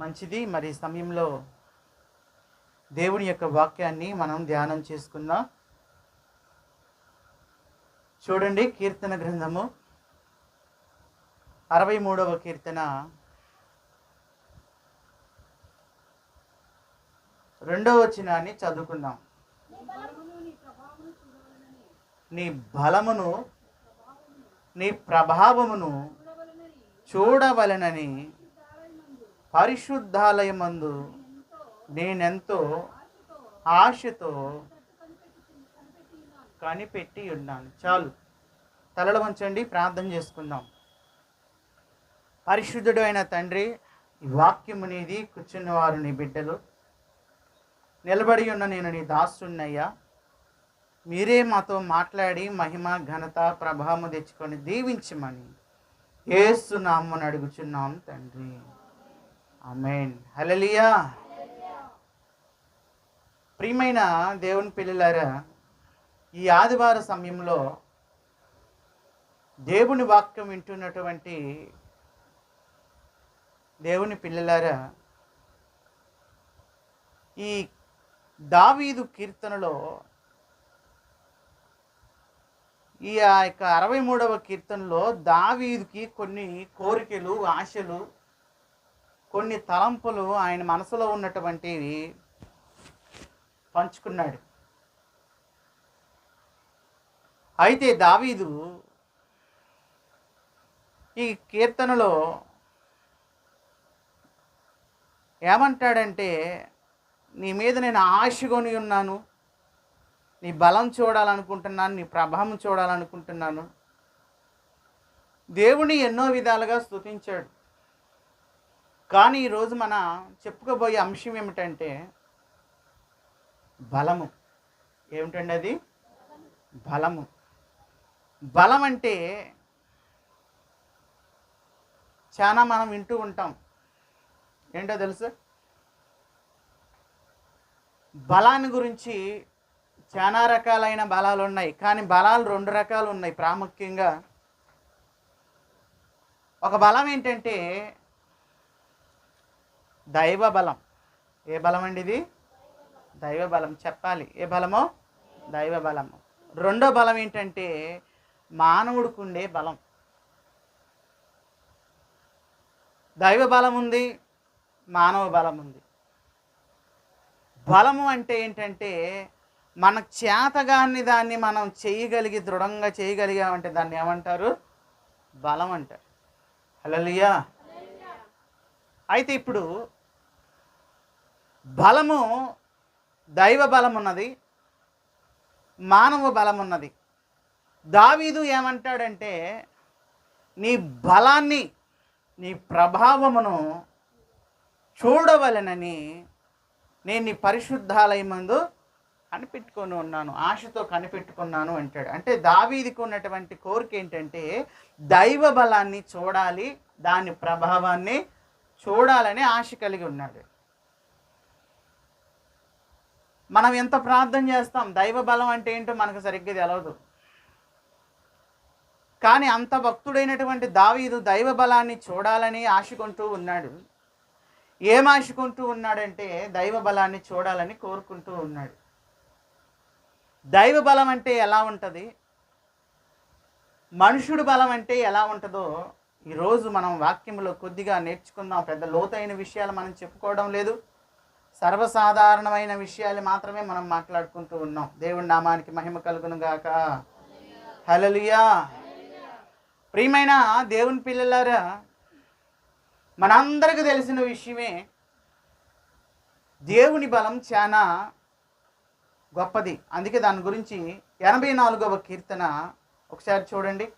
మంచిది. మరి సమయంలో దేవుని యొక్క వాక్యాన్ని మనం ధ్యానం చేసుకుందాం. చూడండి కీర్తన గ్రంథము అరవై మూడవ కీర్తన. రెండవ వచనాన్ని చదువుకుందాం. నీ బలమును నీ ప్రభావమును చూడవలనని పరిశుద్ధాలయమందు నేనెంతో ఆశతో కనిపెట్టి ఉన్నాను చాలు. తలలు వంచండి ప్రార్థన చేసుకుందాం. పరిశుద్ధుడు అయిన తండ్రి ఈ వాక్యము నీది కూర్చున్న వారు నీ బిడ్డలు నిలబడి ఉన్న నేను నీ దాసున్నయ్యా మీరే మాతో మాట్లాడి మహిమ ఘనత ప్రభావం తెచ్చుకొని దీవించమని ఏసునామని అడుగుచున్నాం తండ్రి. ఆమెన్. హలలియా ప్రియమైన దేవుని పిల్లలారా ఈ ఆదివార సమయంలో దేవుని వాక్యం వింటున్నటువంటి దేవుని పిల్లలారా ఈ దావీదు కీర్తనలో ఈ ఆ యొక్క అరవై మూడవ కీర్తనలో దావీదుకి కొన్ని కోరికలు ఆశలు కొన్ని తలంపులు ఆయన మనసులో ఉన్నటువంటివి పంచుకున్నాడు. అయితే దావీదు ఈ కీర్తనలో ఏమంటాడంటే నీ మీద నేను ఆశగొని ఉన్నాను. నీ బలం చూడాలనుకుంటున్నాను. నీ ప్రభావం చూడాలనుకుంటున్నాను. దేవుని ఎన్నో విధాలుగా స్తుతించాడు. కానీ ఈరోజు మన చెప్పుకోబోయే అంశం ఏమిటంటే బలము. ఏమిటండి అది? బలము. బలం అంటే చాలా మనం వింటూ ఉంటాం. ఏంటో తెలుసా? బలాన్ని గురించి చాలా రకాలైన బలాలు ఉన్నాయి. కానీ బలాలు రెండు రకాలు ఉన్నాయి ప్రాముఖ్యంగా. ఒక బలం ఏంటంటే దైవ బలం ఏ బలం అండి ఇది? దైవ బలం చెప్పాలి. ఏ బలమో? దైవ బలము రెండో బలం ఏంటంటే మానవుడికి ఉండే బలం. దైవ బలం ఉంది మానవ బలం ఉంది బలము అంటే ఏంటంటే మన చేతగాని దాన్ని మనం చేయగలిగి దృఢంగా చేయగలిగామంటే దాన్ని ఏమంటారు? బలం అంటారు హలలియా అయితే ఇప్పుడు బలము దైవ బలం ఉన్నది మానవ బలం ఉన్నది దావీదు ఏమంటాడంటే నీ బలాన్ని నీ ప్రభావమును చూడవలనని నేను నీ పరిశుద్ధాలయమందు కనిపెట్టుకొని ఉన్నాను ఆశతో కనిపెట్టుకున్నాను అంటాడు. అంటే దావీదికి ఉన్నటువంటి కోరిక ఏంటంటే దైవ బలాన్ని చూడాలి దాని ప్రభావాన్ని చూడాలని ఆశ కలిగి ఉన్నాడు. మనం ఎంత ప్రార్థన చేస్తాం? దైవ బలం అంటే ఏంటో మనకు సరిగ్గా తెలవదు. కానీ అంత భక్తుడైనటువంటి దావీదు దైవ బలాన్ని చూడాలని ఆశకుంటూ ఉన్నాడు. ఏం ఆశకుంటూ ఉన్నాడంటే దైవ బలాన్ని చూడాలని కోరుకుంటూ ఉన్నాడు. దైవ బలం అంటే ఎలా ఉంటుంది? మనుషుడు బలం అంటే ఎలా ఉంటుందో ఈరోజు మనం వాక్యంలో కొద్దిగా నేర్చుకుందాం. పెద్ద లోతైన విషయాలు మనం చెప్పుకోవడం లేదు. సర్వసాధారణమైన విషయాలు మాత్రమే మనం మాట్లాడుకుంటూ ఉన్నాం. దేవుడి నామానికి మహిమ కలుగును గాక. హలలుయా ప్రియమైన దేవుని పిల్లలారా మనందరికి తెలిసిన విషయమే దేవుని బలం చాలా గొప్పది. అందుకే దాని గురించి ఎనభై నాలుగవ కీర్తన ఒకసారి చూడండి.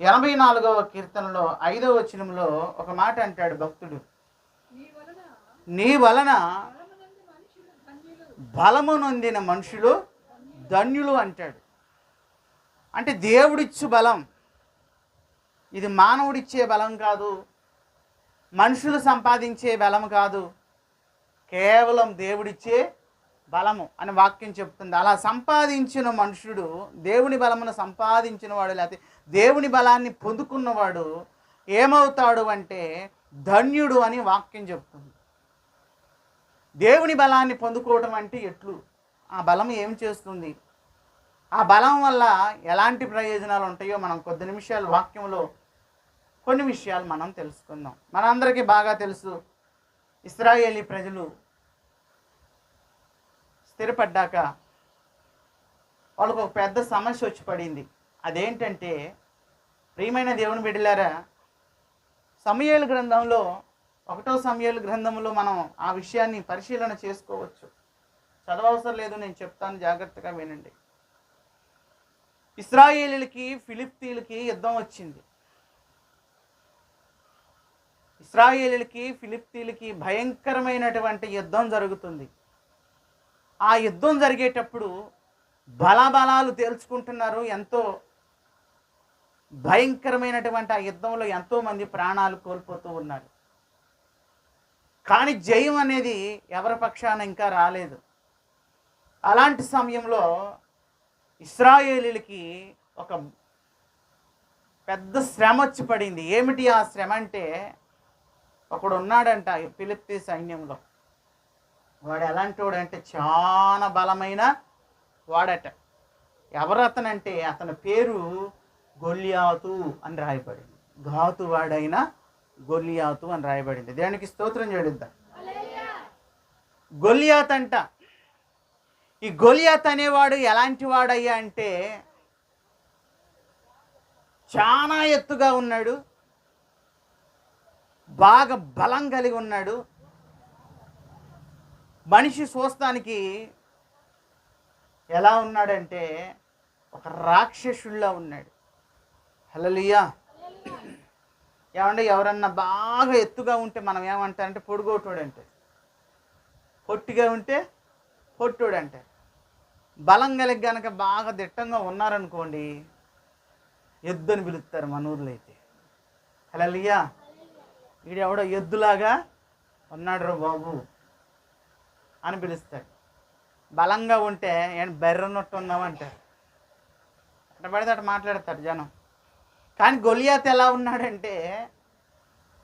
ఎనభై నాలుగవ కీర్తనలో ఐదవ వచనంలో ఒక మాట అంటాడు భక్తుడు. నీ వలన బలము నొందిన మనుషులు ధన్యులు అంటాడు. అంటే దేవుడిచ్చు బలం. ఇది మానవుడిచ్చే బలం కాదు. మనుషులు సంపాదించే బలం కాదు. కేవలం దేవుడిచ్చే బలము అని వాక్యం చెప్తుంది. అలా సంపాదించిన మనుషుడు దేవుని బలమును సంపాదించిన వాడు లేకపోతే దేవుని బలాన్ని పొందుకున్నవాడు ఏమవుతాడు అంటే ధన్యుడు అని వాక్యం చెప్తుంది. దేవుని బలాన్ని పొందుకోవటం అంటే ఎట్లు? ఆ బలం ఏం చేస్తుంది? ఆ బలం వల్ల ఎలాంటి ప్రయోజనాలు ఉంటాయో మనం కొద్ది నిమిషాలు వాక్యంలో కొన్ని విషయాలు మనం తెలుసుకుందాం. మనందరికీ బాగా తెలుసు ఇస్రాయేలీ ప్రజలు స్థిరపడ్డాక వాళ్ళకు ఒక పెద్ద సమస్య వచ్చి పడింది. అదేంటంటే ప్రియమైన దేవుని బిడ్డలారా సమయాల గ్రంథంలో ఒకటో సమయాలు గ్రంథంలో మనం ఆ విషయాన్ని పరిశీలన చేసుకోవచ్చు. చదవవసరం లేదు నేను చెప్తాను జాగ్రత్తగా వినండి. ఇస్రాయేలీలకి ఫిలిప్తీలకి యుద్ధం వచ్చింది. ఇస్రాయేలీలకి ఫిలిప్తీలకి భయంకరమైనటువంటి యుద్ధం జరుగుతుంది. ఆ యుద్ధం జరిగేటప్పుడు బలాబలాలు తేల్చుకుంటున్నారు ఎంతో భయంకరమైనటువంటి ఆ యుద్ధంలో ఎంతోమంది ప్రాణాలు కోల్పోతూ ఉన్నారు. కానీ జయం అనేది ఎవరి పక్షాన ఇంకా రాలేదు. అలాంటి సమయంలో ఇస్రాయేలీలకి ఒక పెద్ద శ్రమ వచ్చి పడింది. ఏమిటి ఆ శ్రమ అంటే ఒకడు ఉన్నాడంట ఫిలిప్తీ సైన్యంలో. వాడు ఎలాంటి వాడు అంటే చాలా బలమైన వాడట. ఎవరు అతనంటే అతని పేరు గొల్లియాతు అని రాయబడింది. ఘాతు వాడైన గొల్లియాతు అని రాయబడింది. దేనికి స్తోత్రం చేడిద్దాం గొల్లియాత్ అంట ఈ గొలియాత్ అనేవాడు ఎలాంటి వాడయ్యా అంటే చాలా ఎత్తుగా ఉన్నాడు బాగా బలం కలిగి ఉన్నాడు. మనిషి చూస్తానికి ఎలా ఉన్నాడంటే ఒక రాక్షసుల్లా ఉన్నాడు. హలలియా ఏమంటే ఎవరన్నా బాగా ఎత్తుగా ఉంటే మనం ఏమంటారంటే పొడుగోటోడు అంటే పొట్టిగా ఉంటే పొట్టోడు అంటారు బలం కలిగి గనక బాగా దిట్టంగా ఉన్నారనుకోండి ఎద్దు అని పిలుస్తారు మన ఊర్లో అయితే. హలలియా వీడెవడో ఎద్దులాగా ఉన్నాడు రా బాబు అని పిలుస్తాడు. బలంగా ఉంటే ఏం బెర్రనొట్టు ఉన్నామంటారు అట్ట పడితే అటు మాట్లాడతాడు జనం. కానీ గొలియాత్ ఎలా ఉన్నాడంటే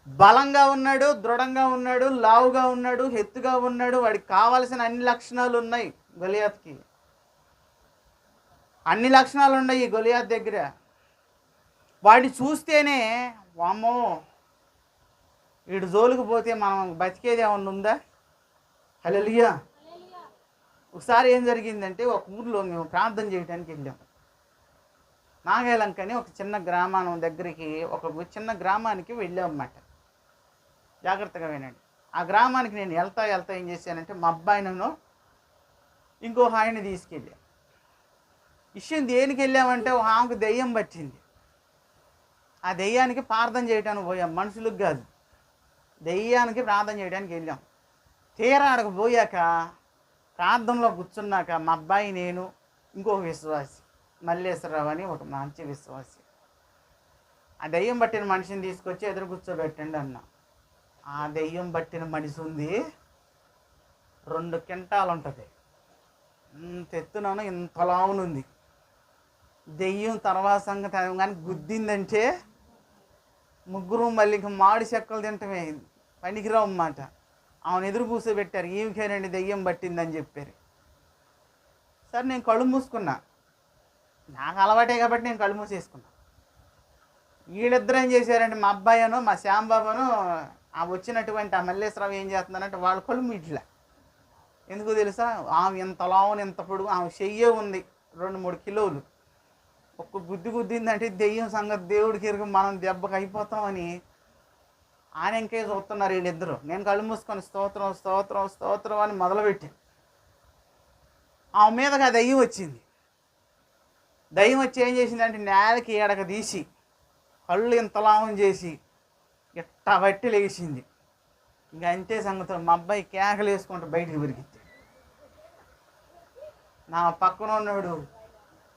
బలంగా ఉన్నాడు దృఢంగా ఉన్నాడు లావుగా ఉన్నాడు హెత్తుగా ఉన్నాడు. వాడికి కావాల్సిన అన్ని లక్షణాలు ఉన్నాయి గొలియాత్కి. అన్ని లక్షణాలు ఉన్నాయి ఈ గొలియాత్ దగ్గర. వాడిని చూస్తేనే వామ్మో వీడు జోలికి పోతే మనం బతికేది ఏమన్నా ఉందా? హలో ఒకసారి ఏం జరిగిందంటే ఒక ఊర్లో మేము ప్రార్థన చేయడానికి వెళ్ళాం. నాగేలంకని ఒక చిన్న గ్రామం దగ్గరికి ఒక చిన్న గ్రామానికి వెళ్ళాం అన్నమాట జాగ్రత్తగా వినండి. ఆ గ్రామానికి నేను వెళ్తా వెళ్తా ఏం చేశానంటే మా అబ్బాయినను ఇంకో హాయిని తీసుకెళ్ళా. విషయం దేనికి వెళ్ళామంటే ఒక ఆమెకు దెయ్యం పట్టింది. ఆ దెయ్యానికి ప్రార్థన చేయడానికి పోయాం మనుషులకు కాదు. దెయ్యానికి ప్రార్థన చేయడానికి వెళ్ళాం. తీరా అడగ పోయాక ప్రార్థనలో కూర్చున్నాక మా అబ్బాయి నేను ఇంకొక విశ్వాసి. మల్లేశ్వరరావు అని ఒక మంచి విశ్వాసి. ఆ దెయ్యం పట్టిన మనిషిని తీసుకొచ్చి ఎదురు కూర్చోబెట్టండి అన్నా. ఆ దెయ్యం పట్టిన మనిషి ఉంది రెండు కింటాలు ఉంటుంది ఇంత ఎత్తునను ఇంత లావునుంది. దెయ్యం తర్వాత సంగతి కానీ గుద్దిందంటే ముగ్గురు మళ్ళీ ఇంక మాడి చెక్కలు తింటమే పనికిరావు అన్నమాట ఆమెను ఎదురు కూర్చోబెట్టారు. ఈమెకేనండి దెయ్యం పట్టిందని చెప్పారు. సరే నేను కళ్ళు మూసుకున్నా. నాకు అలవాటే కాబట్టి నేను కళ్ళు మూసేసుకున్నా వీళ్ళిద్దరు ఏం చేశారంటే మా అబ్బాయిను మా శ్యాంబాబును ఆ వచ్చినటువంటి ఆ మల్లేశ్వరరావు ఏం చేస్తున్నారంటే వాళ్ళ కళ్ళు మీట్లే ఎందుకు తెలుసా? ఆమె ఇంత లావును ఇంత పొడుగు ఆమె చెయ్యే ఉంది రెండు మూడు కిలోలు. ఒక్క గుద్ది గుద్దిందంటే దెయ్యం సంగతి దేవుడికి ఎరుగు మనం దెబ్బకి అయిపోతామని ఆయన ఇంకే చూస్తున్నారు వీళ్ళిద్దరు. నేను కళ్ళు మూసుకొని స్తోత్రం స్తోత్రం స్తోత్రం అని మొదలుపెట్టాను. ఆమె మీదకి ఆ అయ్యి వచ్చింది. దయ్యం వచ్చి ఏం చేసిందంటే నేలకి ఏడక తీసి కళ్ళు ఇంతలామం చేసి ఇట్ట బట్టి లేచింది. ఇంక అంతే సంగతులు మా అబ్బాయి కేకలు వేసుకుంటూ బయటికి పెరిగింది నా పక్కన ఉన్నాడు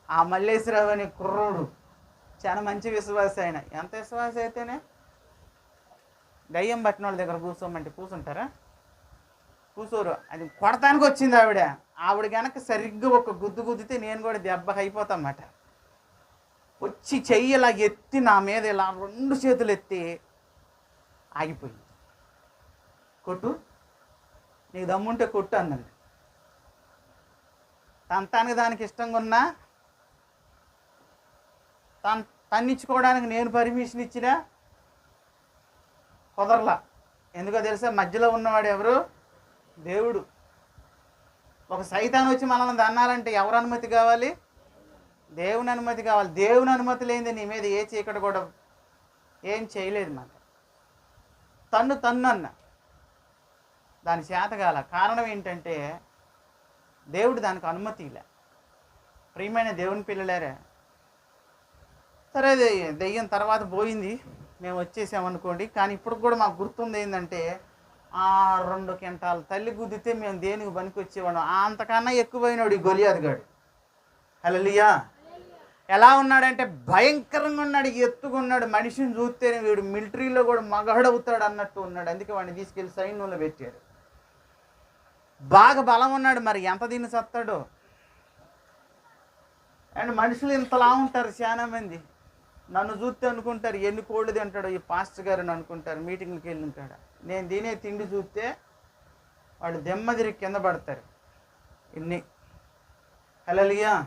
ఆ మల్లేశ్వరరావు అనే కుర్రోడు చాలా మంచి విశ్వాస ఆయన. ఎంత విశ్వాస అయితేనే దయ్యం పట్టిన వాళ్ళ దగ్గర కూర్చోమంటే కూర్చుంటారా? కూర్చోరు అది కొడతానికి వచ్చింది ఆవిడ. ఆవిడ కనుక సరిగ్గా ఒక గుద్దు గుద్దితే నేను కూడా దెబ్బకి అయిపోతామాట వచ్చి చెయ్యి ఇలా ఎత్తి నా మీద ఇలా రెండు చేతులు ఎత్తి ఆగిపోయింది. కొట్టు. నీకు దమ్ముంటే కొట్టు అందండి తంతానికి దానికి ఇష్టంగా ఉన్నా తన్ తన్నిచ్చుకోవడానికి నేను పర్మిషన్ ఇచ్చినా కుదరలా. ఎందుకో తెలుసా? మధ్యలో ఉన్నవాడు ఎవరు? దేవుడు. ఒక సైతాన్ వచ్చి మనల్ని దన్నాలంటే ఎవరు అనుమతి కావాలి? దేవుని అనుమతి కావాలి. దేవుని అనుమతి లేనిది నీ మీద ఏ చీకటి కూడా ఏం చేయలేదు మాట తన్ను తన్ను అన్న. దాని చేతగాల కారణం ఏంటంటే దేవుడు దానికి అనుమతి ఇలా ప్రియమైన దేవుని పిల్లలేరే సరే దెయ్యం తర్వాత పోయింది. మేము వచ్చేసామనుకోండి. కానీ ఇప్పుడు కూడా మాకు గుర్తుంది ఏంటంటే రెండు క్వింటాల తల్లి గుద్దితే మేము దేనికి పనికి వచ్చేవాళ్ళం అంతకన్నా ఎక్కువైనాడు ఈ గొలియాదిగాడు హలలియా ఎలా ఉన్నాడంటే భయంకరంగా ఉన్నాడు ఎత్తుగా ఉన్నాడు. మనిషిని చూస్తేనే వీడు మిలిటరీలో కూడా మగాడవుతాడు అన్నట్టు ఉన్నాడు. అందుకే వాడిని తీసుకెళ్ళి సైన్యంలో పెట్టాడు. బాగా బలం ఉన్నాడు మరి. ఎంత దీన్ని సత్తాడో? అండ్ మనుషులు ఇంతలా ఉంటారు చాలా మంది. నన్ను చూస్తే అనుకుంటారు ఎన్ని కోళ్ళు తింటాడో ఈ పాస్టర్ గారు అనుకుంటారు మీటింగ్కి వెళ్ళిన కాడ నేను తినే తిండి చూస్తే వాళ్ళు దెమ్మదిరి కింద పడతారు. ఇన్ని. హలలియా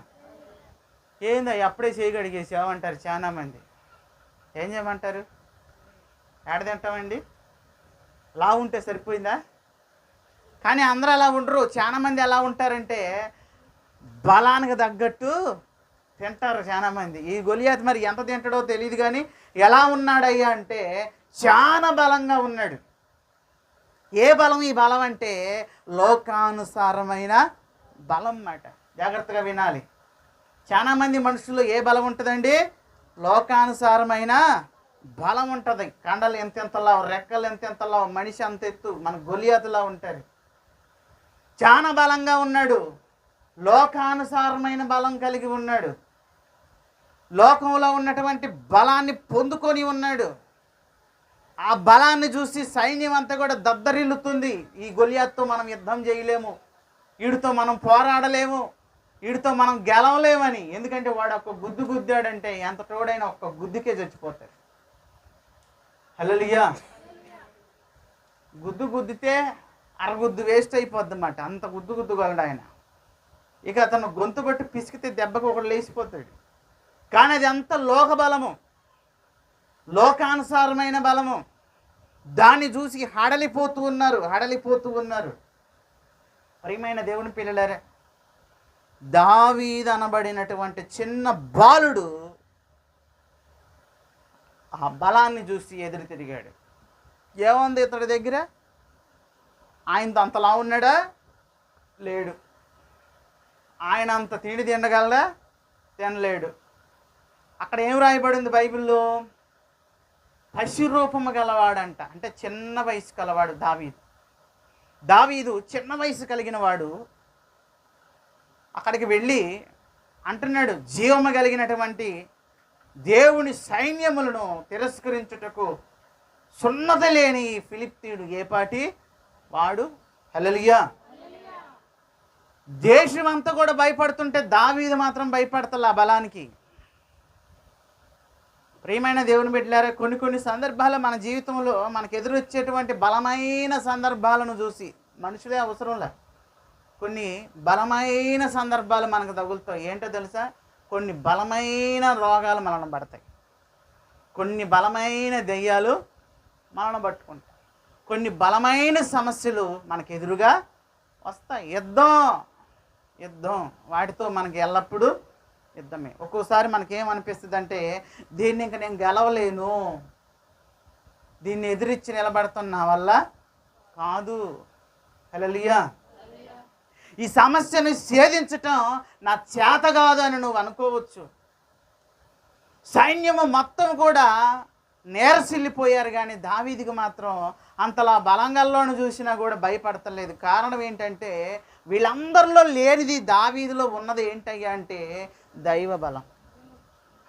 ఏందా అప్పుడే చేయగడిగేసావు అంటారు చాలా మంది. ఏం చేయమంటారు? ఏడ తింటామండి? లా ఉంటే సరిపోయిందా? కానీ అందరూ అలా ఉండరు. చాలామంది ఎలా ఉంటారంటే బలానికి తగ్గట్టు తింటారు చాలా మంది. ఈ గొలియాత్ మరి ఎంత తింటాడో తెలియదు కానీ ఎలా ఉన్నాడయ్యా అంటే చాలా బలంగా ఉన్నాడు. ఏ బలం ఈ బలం అంటే లోకానుసారమైన బలం అన్నమాట. జాగ్రత్తగా వినాలి. చాలామంది మనుషుల్లో ఏ బలం ఉంటుందండి? లోకానుసారమైన బలం ఉంటుంది. కండలు ఎంతెంతలా రెక్కలు ఎంతెంతలా మనిషి అంత ఎత్తు మన గొలియాతులా ఉంటారు. చాలా బలంగా ఉన్నాడు. లోకానుసారమైన బలం కలిగి ఉన్నాడు. లోకంలో ఉన్నటువంటి బలాన్ని పొందుకొని ఉన్నాడు. ఆ బలాన్ని చూసి సైన్యం అంతా కూడా దద్దరిల్లుతుంది. ఈ గొలియాత్తో మనం యుద్ధం చేయలేము. వీడితో మనం పోరాడలేము. వీడితో మనం గెలవలేమని. ఎందుకంటే వాడు ఒక్క గుద్దు గుద్దాడంటే ఎంత తోడైనా ఒక్క గుద్దుకే చచ్చిపోతాడు. హలలియా గుద్దు గుద్దితే అరగుద్దు వేస్ట్ అయిపోద్ది అన్నమాట అంత గుద్దు గుద్దుగలడు ఆయన. ఇక అతను గొంతు కొట్టి పిసికితే దెబ్బకు ఒకడు లేచిపోతాడు. కానీ అది అంత లోకబలము. లోకానుసారమైన బలము. దాన్ని చూసి హడలిపోతూ ఉన్నారు హడలిపోతూ ఉన్నారు. ప్రియమైన దేవుని పిల్లలారా దావీద్ అనబడినటువంటి చిన్న బాలుడు ఆ బలాన్ని చూసి ఎదురు తిరిగాడు. ఏముంది ఇతడి దగ్గర? ఆయనతో అంతలా ఉన్నాడా? లేడు. ఆయన అంత తిండి తినగలడా? తినలేడు. అక్కడ ఏం రాయబడింది బైబిల్లో? పశురూపము గలవాడంట. అంటే చిన్న వయసు గలవాడు దావీదు. దావీదు చిన్న వయసు కలిగిన వాడు అక్కడికి వెళ్ళి అంటున్నాడు జీవము కలిగినటువంటి దేవుని సైన్యములను తిరస్కరించుటకు సున్నత లేని ఈ ఫిలిప్తీయుడు ఏపాటి వాడు హలలియా దేశం అంతా కూడా భయపడుతుంటే దావీదు మాత్రం భయపడతల ఆ బలానికి. ప్రియమైన దేవుని బిడ్డలారా కొన్ని కొన్ని సందర్భాలు మన జీవితంలో మనకు ఎదురొచ్చేటువంటి బలమైన సందర్భాలను చూసి మనుషులే అవసరంలా. కొన్ని బలమైన సందర్భాలు మనకు తగులుతాయి. ఏంటో తెలుసా? కొన్ని బలమైన రోగాలు మనల్ని పడతాయి. కొన్ని బలమైన దెయ్యాలు మనల్ని పట్టుకుంటాయి. కొన్ని బలమైన సమస్యలు మనకు ఎదురుగా వస్తాయి. యుద్ధం యుద్ధం. వాటితో మనకి ఎల్లప్పుడూ యుద్ధమే. ఒక్కోసారి మనకేమనిపిస్తుంది అంటే దీన్ని ఇంక నేను గెలవలేను. దీన్ని ఎదిరించి నిలబడుతున్న నా వల్ల కాదు. హలలియా ఈ సమస్యను ఛేదించటం నా చేత కాదు అని నువ్వు అనుకోవచ్చు. సైన్యము మొత్తం కూడా నేరసిల్లిపోయారు కానీ దావీదికి మాత్రం అంతలా బలంగల్లోను చూసినా కూడా భయపడతలేదు. కారణం ఏంటంటే వీళ్ళందరిలో లేనిది దావీదిలో ఉన్నది ఏంటయ్యా అంటే దైవ బలం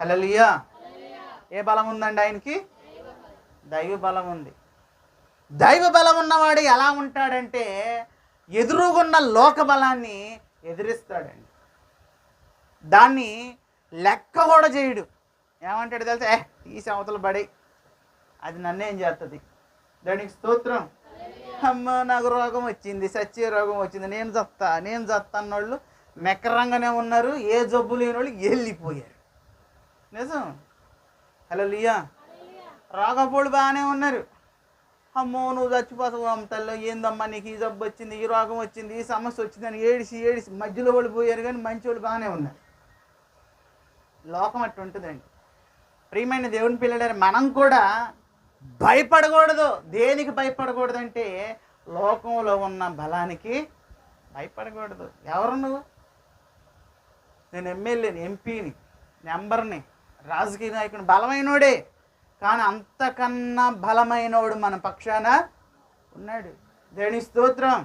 హలలియా ఏ బలం ఉందండి ఆయనకి? దైవ బలం ఉంది దైవ బలం ఉన్నవాడు ఎలా ఉంటాడంటే ఎదురుగున్న లోక బలాన్ని ఎదిరిస్తాడండి. దాన్ని లెక్క కూడా చేయడు. ఏమంటాడు తెలుసా? ఏ తీసి అవతల పడి అది నన్నేం చేస్తుంది దానికి స్తోత్రం. అమ్మ నాకు రోగం వచ్చింది సచ్చే రోగం వచ్చింది నేను చత్తా నేను చత్తా అన్నోళ్ళు మెక్కరంగానే ఉన్నారు ఏ జబ్బు లేని వాళ్ళు వెళ్ళిపోయారు. నిజం? హలో లియా. రోగపోళ్ళు బాగానే ఉన్నారు. అమ్మో నువ్వు చచ్చిపోతావు అమ్మతల్లో ఏందమ్మా నీకు ఈ జబ్బు వచ్చింది ఈ రోగం వచ్చింది ఈ సమస్య వచ్చింది అని ఏడిసి ఏడిసి మధ్యలో వాళ్ళు పోయారు కానీ మంచి వాళ్ళు బాగానే ఉన్నారు. లోకం అట్టు ఉంటుందండి. ప్రియమైన దేవుని పిల్లడారు మనం కూడా భయపడకూడదు. దేనికి భయపడకూడదంటే లోకంలో ఉన్న బలానికి భయపడకూడదు. ఎవరు నువ్వు? నేను ఎమ్మెల్యేని ఎంపీని నెంబర్ని రాజకీయ నాయకుని బలమైనోడే. కానీ అంతకన్నా బలమైనోడు మన పక్షాన ఉన్నాడు. దేని స్తోత్రం.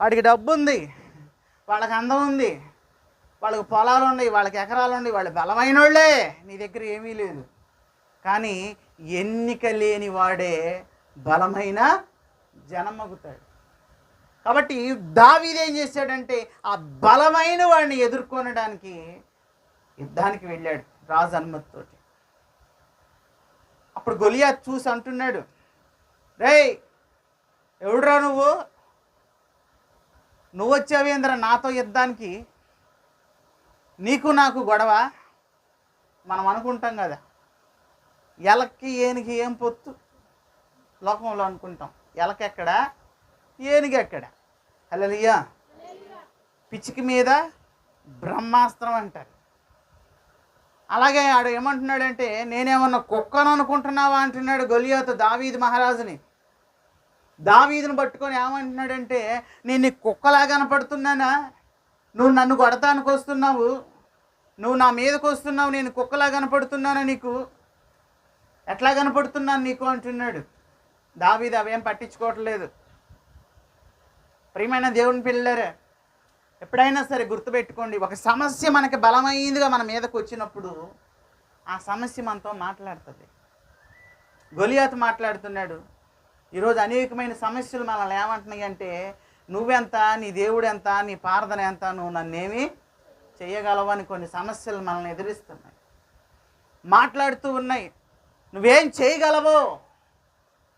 వాడికి డబ్బు ఉంది వాళ్ళకి అందం ఉంది వాళ్ళకి పొలాలు ఉన్నాయి వాళ్ళకి ఎకరాలు ఉన్నాయి వాళ్ళు బలమైన వాళ్ళే నీ దగ్గర ఏమీ లేదు. కానీ ఎన్నిక లేని వాడే బలమైన జనమగుతాడు కాబట్టి దావీదు ఏం చేశాడంటే ఆ బలమైన వాడిని ఎదుర్కొనడానికి యుద్ధానికి వెళ్ళాడు రాజు అనుమతితోటి అప్పుడు గొలియా చూసి అంటున్నాడు రేయ్ ఎవడురా నువ్వు? నువ్వు వచ్చావేంద్ర నాతో యుద్ధానికి? నీకు నాకు గొడవ? మనం అనుకుంటాం కదా ఎలక్కి ఏనికి ఏం పొత్తు? లోకంలో అనుకుంటాం. ఎలకెక్కడ? ఏనుగు ఎక్కడ పిచ్చికి మీద బ్రహ్మాస్త్రం అంటారు. అలాగే ఆడు ఏమంటున్నాడంటే నేనేమన్నా కుక్కను అనుకుంటున్నావా? అంటున్నాడు గొలియాతో దావీద్ మహారాజుని. దావీదుని పట్టుకొని ఏమంటున్నాడంటే నేను నీకు కుక్కలా కనపడుతున్నానా? నువ్వు నన్ను కొడతానికి వస్తున్నావు? నువ్వు నా మీదకి వస్తున్నావు? నేను కుక్కలా కనపడుతున్నానా నీకు? ఎట్లా కనపడుతున్నాను నీకు? అంటున్నాడు. దావీదు అవేం పట్టించుకోవట్లేదు. ప్రియమైన దేవుని పిల్లరే ఎప్పుడైనా సరే గుర్తుపెట్టుకోండి ఒక సమస్య మనకి బలమైనదిగా మన మీదకి వచ్చినప్పుడు ఆ సమస్య మనతో మాట్లాడుతుంది. గొలియాత్ మాట్లాడుతున్నాడు ఈరోజు అనేకమైన సమస్యలు మనల్ని ఏమంటున్నాయి అంటే నువ్వెంత నీ దేవుడు ఎంత నీ ప్రార్థన ఎంత నువ్వు నన్నేమి చేయగలవని కొన్ని సమస్యలు మనల్ని ఎదురిస్తున్నాయి. మాట్లాడుతూ ఉన్నాయి నువ్వేం చేయగలవో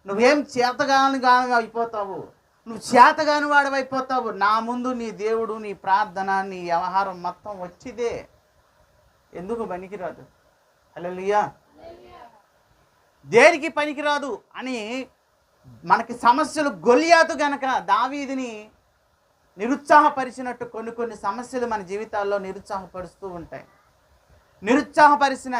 నువ్వేం చేతగాని అయిపోతావు నువ్వు చేతగాని వాడవైపోతావు. నా ముందు నీ దేవుడు నీ ప్రార్థన నీ వ్యవహారం మొత్తం వచ్చిదే. ఎందుకు పనికిరాదు? అలలియా దేనికి పనికిరాదు అని మనకి సమస్యలు గొలియాదు గనక దావీదిని నిరుత్సాహపరిచినట్టు కొన్ని కొన్ని సమస్యలు మన జీవితాల్లో నిరుత్సాహపరుస్తూ ఉంటాయి. నిరుత్సాహపరిచిన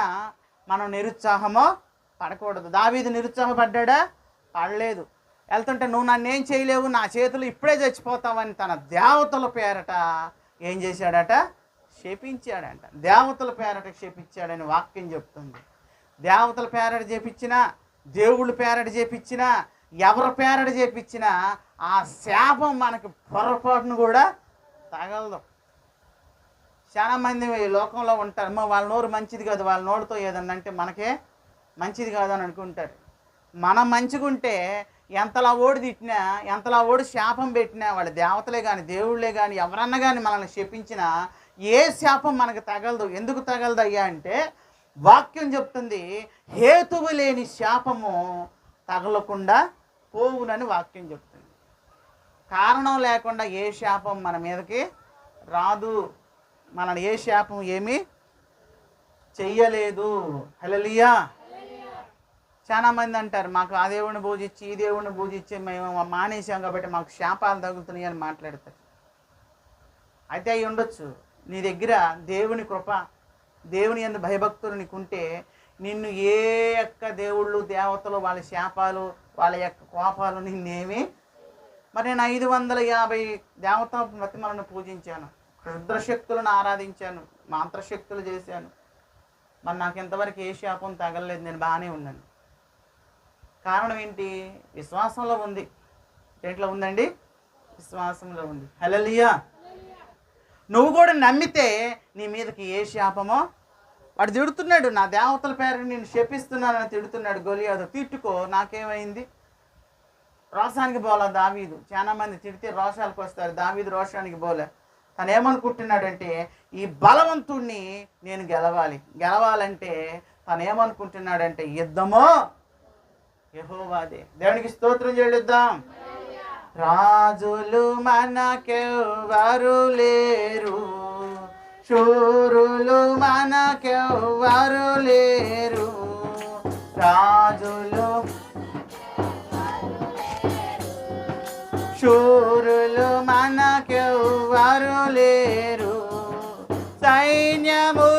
మనం నిరుత్సాహమో పడకూడదు. దావీది నిరుత్సాహపడ్డా? పడలేదు. వెళ్తుంటే నువ్వు నన్ను ఏం చేయలేవు నా చేతులు ఇప్పుడే చచ్చిపోతావని తన దేవతల పేరట ఏం చేశాడట? శపించాడంట దేవతల పేరట శపించాడని వాక్యం చెప్తుంది. దేవతల పేరట చేపించినా దేవుళ్ళ పేరట చేపించినా ఎవరి పేరట చేపించినా ఆ శాపం మనకి పొరపాటును కూడా తగలదు. చాలామంది ఈ లోకంలో ఉంటారు. మా వాళ్ళ నోరు మంచిది కాదు వాళ్ళ నోరుతో ఏదన్నా అంటే మనకే మంచిది కాదు అని అనుకుంటారు. మనం మంచిగుంటే ఎంతలా ఓడి తిట్టినా ఎంతలా ఓడి శాపం పెట్టినా వాళ్ళ దేవతలే కానీ దేవుళ్ళే కానీ ఎవరన్నా కానీ మనల్ని శపించినా ఏ శాపం మనకు తగలదు. ఎందుకు తగలదు అయ్యా అంటే వాక్యం చెప్తుంది హేతువు లేని శాపము తగలకుండా పోవునని వాక్యం చెప్తుంది. కారణం లేకుండా ఏ శాపం మన మీదకి రాదు. మనల్ని ఏ శాపం ఏమీ చెయ్యలేదు. హలలియా చాలా మంది అంటారు మాకు ఆ దేవుడిని పూజించి ఈ దేవుడిని పూజించి మేము మానేసాం కాబట్టి మాకు శాపాలు తగులుతున్నాయి అని మాట్లాడతారు. అయితే అవి ఉండొచ్చు. నీ దగ్గర దేవుని కృప దేవుని ఎందు భయభక్తులు నీకుంటే నిన్ను ఏ యొక్క దేవుళ్ళు దేవతలు వాళ్ళ శాపాలు వాళ్ళ యొక్క కోపాలు నిన్నేమి. మరి నేను ఐదు వందల యాభై దేవతా ప్రతిమలను పూజించాను. రుద్రశక్తులను ఆరాధించాను. మంత్రశక్తులు చేశాను. మరి నాకు ఇంతవరకు ఏ శాపం తగలలేదు. నేను బాగానే ఉన్నాను. కారణం ఏంటి? విశ్వాసంలో ఉంది. దేంట్లో ఉందండి? విశ్వాసంలో ఉంది. హలలియా నువ్వు కూడా నమ్మితే నీ మీదకి ఏ శాపమో? వాడు తిడుతున్నాడు నా దేవతల పేరు నేను శపిస్తున్నానని తిడుతున్నాడు గొలియాదు. తిట్టుకో నాకేమైంది? రోషానికి పోలా దావీదు. చాలామంది తిడితే రోషాలకు వస్తారు. దావీదు రోషానికి పోలే తను ఏమనుకుంటున్నాడంటే ఈ బలవంతుణ్ణి నేను గెలవాలి. గెలవాలంటే తను ఏమనుకుంటున్నాడంటే యుద్ధమో యహోవాదే. దేవునికి స్తోత్రం చెల్లిద్దాం. రాజులు మనకెవ్వరు లేరు. శూరులు మనకెవ్వరు లేరు. రాజులు శూరులు మనకెవ్వరు లేరు. సైన్యము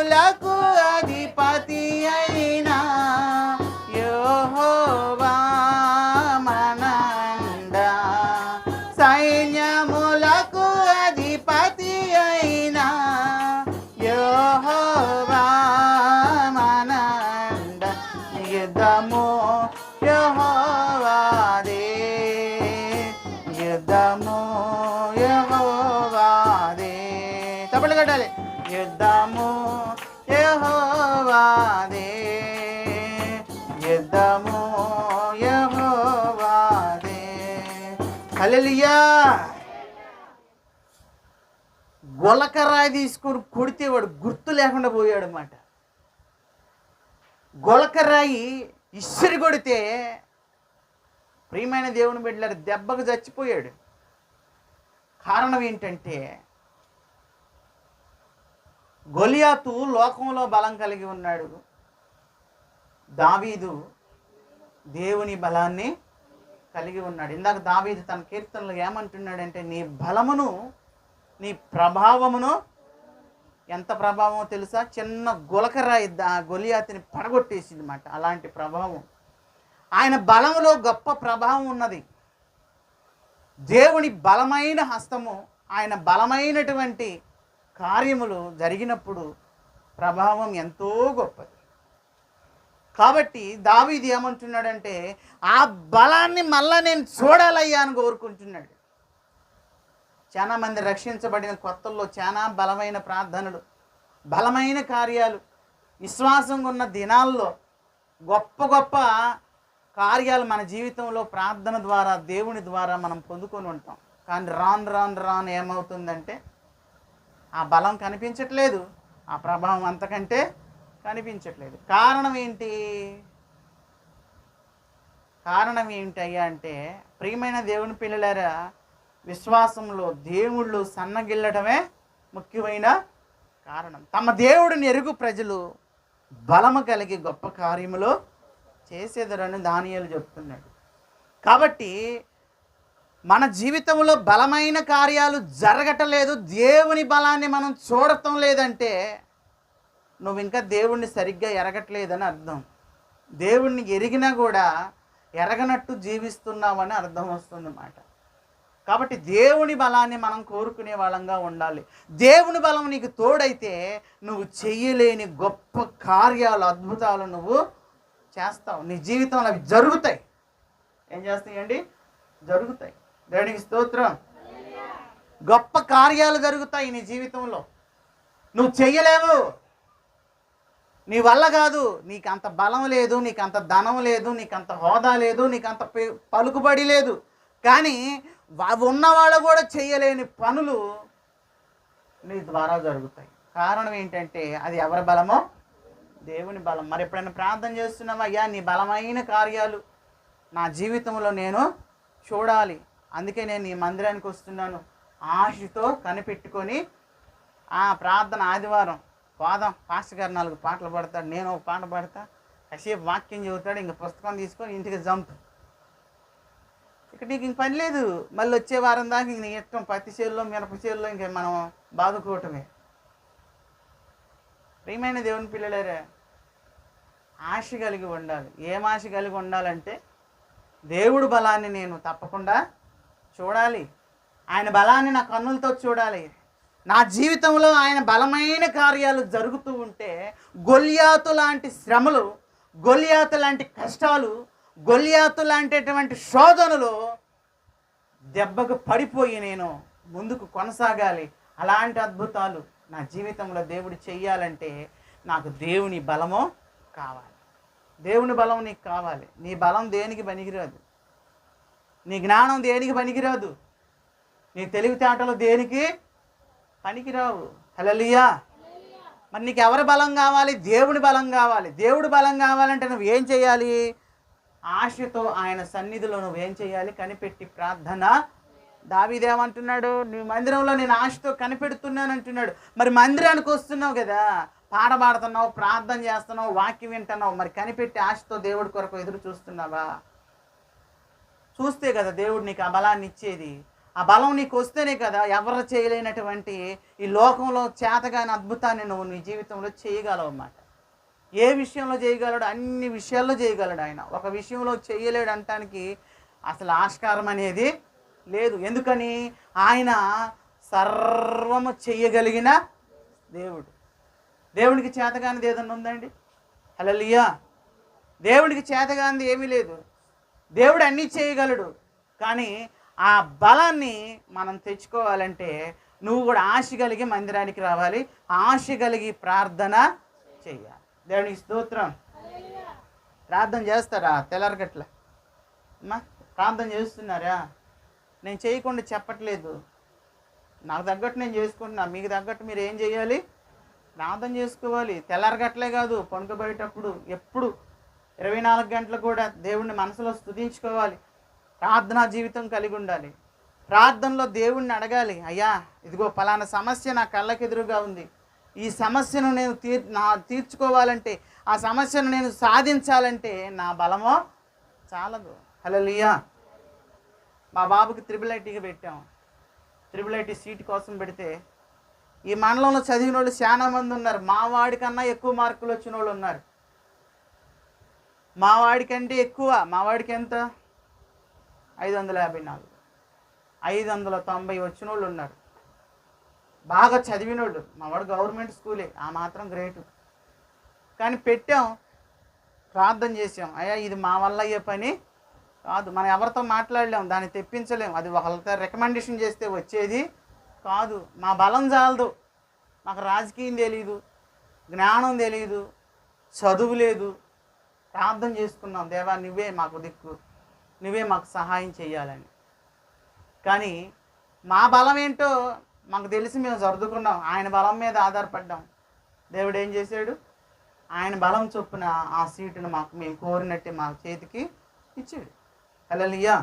హల్లెలూయా గొలకరాయి తీసుకొని కొడితే వాడు గుర్తు లేకుండా పోయాడు అన్నమాట. గొలకరాయి ఇస్సిరి కొడితే ప్రియమైన దేవుని బిడ్డలారు దెబ్బకు చచ్చిపోయాడు. కారణం ఏంటంటే గొలియాతు లోకంలో బలం కలిగి ఉన్నాడు. దావీదు దేవుని బలాన్ని కలిగి ఉన్నాడు. ఇందాక దావీదు తన కీర్తనలో ఏమంటున్నాడంటే నీ బలమును నీ ప్రభావమును ఎంత ప్రభావమో తెలుసా? చిన్న గులకరాయి ఆ గొలియాతిని పడగొట్టేసింది అన్నమాట అలాంటి ప్రభావం. ఆయన బలములో గొప్ప ప్రభావం ఉన్నది. దేవుని బలమైన హస్తము ఆయన బలమైనటువంటి కార్యములు జరిగినప్పుడు ప్రభావం ఎంతో గొప్పది. కాబట్టి దావీది ఏమంటున్నాడంటే ఆ బలాన్ని మళ్ళా నేను చూడాలయ్యా అని కోరుకుంటున్నాడు. చాలా మంది రక్షించబడిన కొత్తల్లో చాలా బలమైన ప్రార్థనలు బలమైన కార్యాలు విశ్వాసంగా ఉన్న దినాల్లో గొప్ప గొప్ప కార్యాలు మన జీవితంలో ప్రార్థన ద్వారా దేవుని ద్వారా మనం పొందుకొని ఉంటాం. కానీ రాన్ రాన్ రాన్ ఏమవుతుందంటే ఆ బలం కనిపించట్లేదు ఆ ప్రభావం అంతకంటే కనిపించట్లేదు. కారణం ఏంటి? కారణం ఏంటయ్యా అంటే ప్రియమైన దేవుని పిల్లలారా విశ్వాసంలో దేవుళ్ళు సన్నగిల్లడమే ముఖ్యమైన కారణం. తమ దేవుడిని ఎరుగు ప్రజలు బలము కలిగి గొప్ప కార్యములో చేసేదరని దానియాలు చెప్తున్నాడు. కాబట్టి మన జీవితంలో బలమైన కార్యాలు జరగటం లేదు దేవుని బలాన్ని మనం చూడటం లేదంటే నువ్వు ఇంకా దేవుణ్ణి సరిగ్గా ఎరగట్లేదని అర్థం. దేవుణ్ణి ఎరిగినా కూడా ఎరగనట్టు జీవిస్తున్నావని అర్థం వస్తుంది మాట. కాబట్టి దేవుని బలాన్ని మనం కోరుకునే వాళ్ళంగా ఉండాలి. దేవుని బలం నీకు తోడైతే నువ్వు చెయ్యలేని గొప్ప కార్యాలు అద్భుతాలు నువ్వు చేస్తావు. నీ జీవితంలో అవి జరుగుతాయి. ఏం చేస్తాయండి? జరుగుతాయి. దేవునికి స్తోత్రం. గొప్ప కార్యాలు జరుగుతాయి నీ జీవితంలో. నువ్వు చెయ్యలేవు. నీ వల్ల కాదు. నీకు అంత బలం లేదు నీకు అంత ధనం లేదు నీకు అంత హోదా లేదు నీకు అంత పే- పలుకుబడి లేదు. కానీ వా- ఉన్నవాళ్ళు కూడా చేయలేని పనులు నీ ద్వారా జరుగుతాయి. కారణం ఏంటంటే అది ఎవరి బలమో? దేవుని బలం. మరి ఎప్పుడైనా ప్రార్థన చేస్తున్నావా? అయ్యా నీ బలమైన కార్యాలు నా జీవితంలో నేను చూడాలి. అందుకే నేను ఈ మందిరానికి వస్తున్నాను. ఆశతో కనిపెట్టుకొని ఆ ప్రార్థన ఆదివారం పోదాం పాస్టర్ గారు నాలుగు పాటలు పాడతాడు నేను ఒక పాట పాడతా. కాసేపు వాక్యం చెబుతాడు ఇంక పుస్తకం తీసుకొని ఇంటికి జంప్. ఇక నీకు ఇంక పని లేదు. మళ్ళీ వచ్చే వారం దాకా ఇంక నీ ఇష్టం పత్తి చేల్లో మినప చేల్లో ఇంక మనం బాదుకోవటమే. ప్రియమైన దేవుని పిల్లలేరే ఆశ కలిగి ఉండాలి. ఏం ఆశ కలిగి ఉండాలంటే దేవుడు బలాన్ని నేను తప్పకుండా చూడాలి. ఆయన బలాన్ని నా కన్నులతో చూడాలి. నా జీవితంలో ఆయన బలమైన కార్యాలు జరుగుతూ ఉంటే గొల్యాతు లాంటి శ్రమలు గొల్యాతు లాంటి కష్టాలు గొల్యాతు లాంటిటువంటి శోధనలు దెబ్బకు పడిపోయి నేను ముందుకు కొనసాగాలి. అలాంటి అద్భుతాలు నా జీవితంలో దేవుడు చెయ్యాలంటే నాకు దేవుని బలము కావాలి. దేవుని బలం నీకు కావాలి. నీ బలం దేనికి పనికిరాదు? నీ జ్ఞానం దేనికి పనికిరాదు? నీ తెలివితేటలు దేనికి పనికిరావు. హలలియా మరి నీకు ఎవరి బలం కావాలి? దేవుడి బలం కావాలి. దేవుడి బలం కావాలంటే నువ్వు ఏం చేయాలి? ఆశతో ఆయన సన్నిధిలో నువ్వేం చేయాలి? కనిపెట్టి ప్రార్థన. దావిదేమంటున్నాడు నీ మందిరంలో నేను ఆశతో కనిపెడుతున్నాను అంటున్నాడు. మరి మందిరానికి వస్తున్నావు కదా? పాట పాడుతున్నావు ప్రార్థన చేస్తున్నావు వాక్యం వింటున్నావు. మరి కనిపెట్టి ఆశతో దేవుడి కొరకు ఎదురు చూస్తున్నావా? చూస్తే కదా దేవుడు నీకు ఆ బలాన్ని ఇచ్చేది. ఆ బలం నీకు వస్తేనే కదా ఎవరు చేయలేనటువంటి ఈ లోకంలో చేతగాని అద్భుతాన్ని నువ్వు నీ జీవితంలో చేయగలవు అన్నమాట. ఏ విషయంలో చేయగలడు? అన్ని విషయాల్లో చేయగలడు ఆయన. ఒక విషయంలో చేయలేడు అంటానికి అసలు ఆస్కారం అనేది లేదు. ఎందుకని? ఆయన సర్వము చేయగలిగిన దేవుడు. దేవుడికి చేతగానిది ఏదన్నా ఉందండి? హలలియా దేవుడికి చేతగానిది ఏమీ లేదు. దేవుడు అన్నీ చేయగలడు. కానీ ఆ బలాన్ని మనం తెచ్చుకోవాలంటే నువ్వు కూడా ఆశ కలిగి మందిరానికి రావాలి. ఆశ కలిగి ప్రార్థన చెయ్యాలి దేవునికి స్తోత్రం. ప్రార్థన చేస్తారా? తెల్లరగట్ల. అమ్మా ప్రార్థన చేస్తున్నారా? నేను చేయకుండా చెప్పట్లేదు. నాకు తగ్గట్టు నేను చేసుకుంటున్నా. మీకు తగ్గట్టు మీరు ఏం చేయాలి? ప్రార్థన చేసుకోవాలి. తెల్లరగట్లే కాదు పనుకోబోయేటప్పుడు ఎప్పుడు. ఇరవై నాలుగు గంటలు కూడా దేవుణ్ణి మనసులో స్తుతించుకోవాలి ప్రార్థనా జీవితం కలిగి ఉండాలి. ప్రార్థనలో దేవుణ్ణి అడగాలి అయ్యా ఇదిగో పలానా సమస్య నా కళ్ళకెదురుగా ఉంది. ఈ సమస్యను నేను తీర్ నా తీర్చుకోవాలంటే ఆ సమస్యను నేను సాధించాలంటే నా బలమో చాలదు. హలో మా బాబుకి త్రిబుల్ ఐటీకి పెట్టాం. త్రిబుల్ ఐటీ సీట్ కోసం పెడితే ఈ మండలంలో చదివిన వాళ్ళు చాలా మంది ఉన్నారు. మా వాడికన్నా ఎక్కువ మార్కులు వచ్చిన వాళ్ళు ఉన్నారు. మా వాడికంటే ఎక్కువ. మా వాడికి ఎంత? ఐదు వందల యాభై నాలుగు. ఐదు వందల తొంభై వచ్చిన వాళ్ళు ఉన్నారు. బాగా చదివినోళ్ళు. మా వాడు గవర్నమెంట్ స్కూలే ఆ మాత్రం గ్రేటు. కానీ పెట్టాం ప్రార్థన చేసాం అయ్యా ఇది మా వల్ల అయ్యే పని కాదు. మనం ఎవరితో మాట్లాడలేం దాన్ని తెప్పించలేం. అది ఒకరితో రికమెండేషన్ చేస్తే వచ్చేది కాదు. మా బలం చాలదు. మాకు రాజకీయం తెలియదు జ్ఞానం తెలియదు చదువు లేదు. ప్రార్థన చేసుకున్నాం. దేవా నువ్వే మాకు దిక్కు. నువ్వే మాకు సహాయం చేయాలని కానీ మా బలం ఏంటో మాకు తెలిసి మేము సర్దుకున్నాం. ఆయన బలం మీద ఆధారపడ్డాం. దేవుడు ఏం చేశాడు? ఆయన బలం చొప్పున ఆ సీటును మాకు మేము కోరినట్టే మా చేతికి ఇచ్చాడు. హలలియా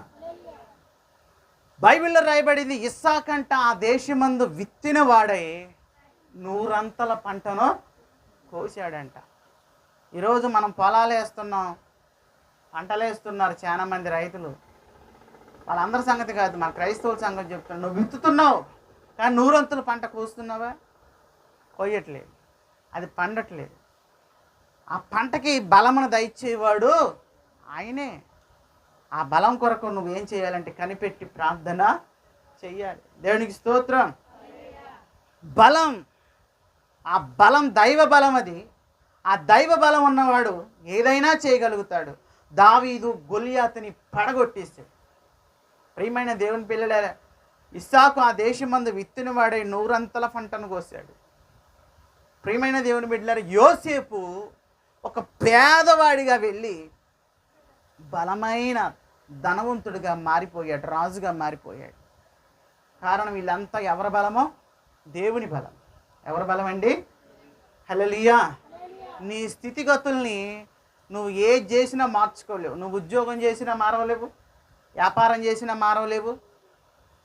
బైబిల్లో రాయబడింది ఇస్సాకంట ఆ దేశమందు విత్తిన వాడై నూరంతల పంటను కోసాడంట ఈరోజు మనం పొలాలు వేస్తున్నాం. పంటలేస్తున్నారు చాలా మంది రైతులు. వాళ్ళందరి సంగతి కాదు మన క్రైస్తవుల సంగతి చెప్తున్నాను. నువ్వు విత్తుతున్నావు కానీ నూరంతులు పంట కోస్తున్నావా? కొయ్యట్లేదు అది పండట్లేదు. ఆ పంటకి బలమును దయచేవాడు ఆయనే. ఆ బలం కొరకు నువ్వేం చేయాలంటే కనిపెట్టి ప్రార్థన చెయ్యాలి. దేవునికి స్తోత్రం. బలం ఆ బలం దైవ బలం అది. ఆ దైవ బలం ఉన్నవాడు ఏదైనా చేయగలుగుతాడు. దావీదు గొలియాతని పడగొట్టేశాడు. ప్రియమైన దేవుని పిల్లల ఇస్సాకు ఆ దేశమందు విత్తిన వాడే నూరంతల పంటను కోసాడు. ప్రియమైన దేవుని బిడ్డలారు యోసేపు ఒక పేదవాడిగా వెళ్ళి బలమైన ధనవంతుడిగా మారిపోయాడు రాజుగా మారిపోయాడు. కారణం వీళ్ళంతా ఎవరి బలమో? దేవుని బలం. ఎవరి బలం అండి? హలలియా నీ స్థితిగతుల్ని నువ్వు ఏది చేసినా మార్చుకోలేవు. నువ్వు ఉద్యోగం చేసినా మారవలేవు. వ్యాపారం చేసినా మారవలేవు.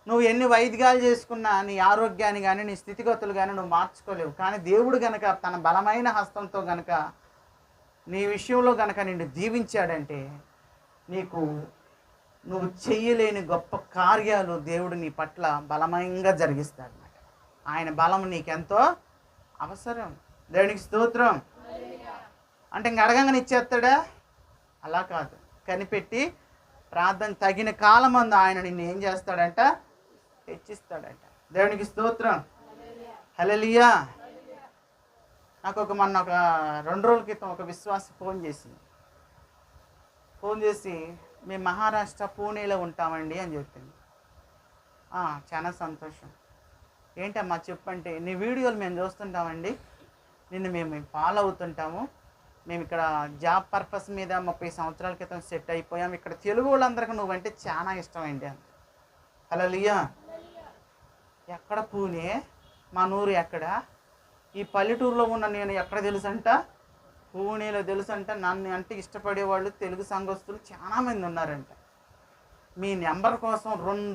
నువ్వు ఎన్ని వైద్యాలు చేసుకున్నా నీ ఆరోగ్యాన్ని కానీ నీ స్థితిగతులు కానీ నువ్వు మార్చుకోలేవు. కానీ దేవుడు గనక తన బలమైన హస్తంతో గనక నీ విషయంలో గనక నిన్ను దీవించాడంటే నీకు నువ్వు చెయ్యలేని గొప్ప కార్యాలు దేవుడు నీ పట్ల బలమైనగా జరిగిస్తాడనమాట ఆయన బలం నీకెంతో అవసరం. దేవునికి స్తోత్రం. అంటే ఇంక అడగంగానే ఇచ్చేస్తాడా? అలా కాదు. కనిపెట్టి ప్రార్థన తగిన కాలం అందు ఆయన నిన్ను ఏం చేస్తాడంట? హెచ్చిస్తాడంట. దేవునికి స్తోత్రం. హలలియా నాకు ఒక మొన్న ఒక రెండు రోజుల క్రితం ఒక విశ్వాసి ఫోన్ చేసింది. ఫోన్ చేసి మేము మహారాష్ట్ర పూణేలో ఉంటామండి అని చెప్పింది. చాలా సంతోషం. ఏంటమ్మా చెప్పంటే నీ వీడియోలు మేము చూస్తుంటామండి. నిన్ను మేము ఫాలో అవుతుంటాము. మేము ఇక్కడ జాబ్ పర్పస్ మీద ముప్పై సంవత్సరాల క్రితం సెట్ అయిపోయాం. ఇక్కడ తెలుగు వాళ్ళందరికీ నువ్వంటే చాలా ఇష్టం అండి అంత. హలో లియా ఎక్కడ పూణే? మా నూరు ఎక్కడ? ఈ పల్లెటూరులో ఉన్న నేను ఎక్కడ తెలుసంట? పూణేలో తెలుసు అంటే నన్ను అంటే ఇష్టపడే వాళ్ళు తెలుగు సంఘస్థులు చాలా మంది ఉన్నారంట. మీ నెంబర్ కోసం రెండు